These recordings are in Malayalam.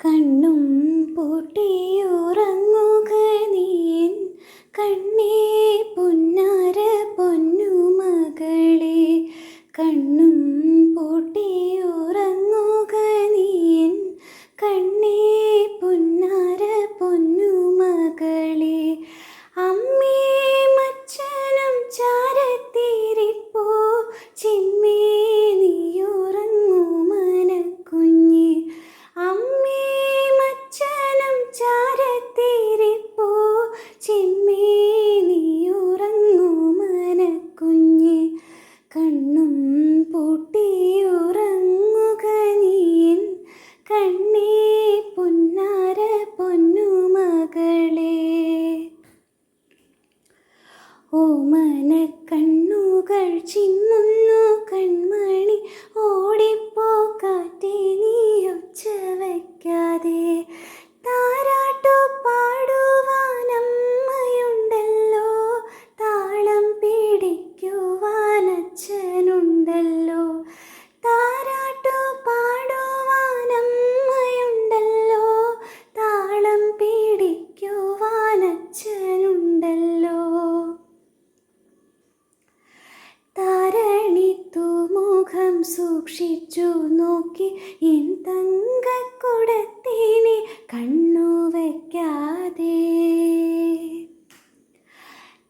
കണ്ണും പൂട്ടിയുറങ്ങുക നീൻ കണ്ണേ. പൂട്ടിയുറങ്ങുക നീൻ കണ്ണേ കണ്ണുകൾ ചിമ്മുന്നു സൂക്ഷിച്ചു നോക്കി എൻ തങ്കക്കുടത്തിനെ കണ്ണു വയ്ക്കാതെ.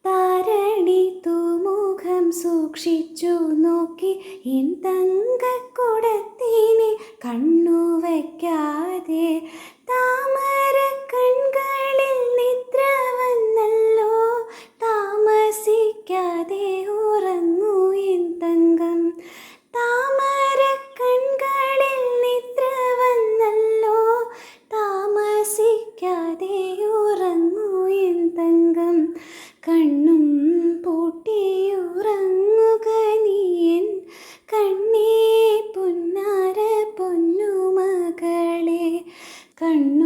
താരണി മുഖം സൂക്ഷിച്ചു നോക്കി എൻ തങ്കക്കുടത്തിനെ കണ്ണു വയ്ക്കാതെ. താമര തങ്കം കണ്ണും പൂട്ടിയുറങ്ങുക നീയൻ കണ്ണേ പൊന്നാര പൊന്നുമകളെ കണ്ണു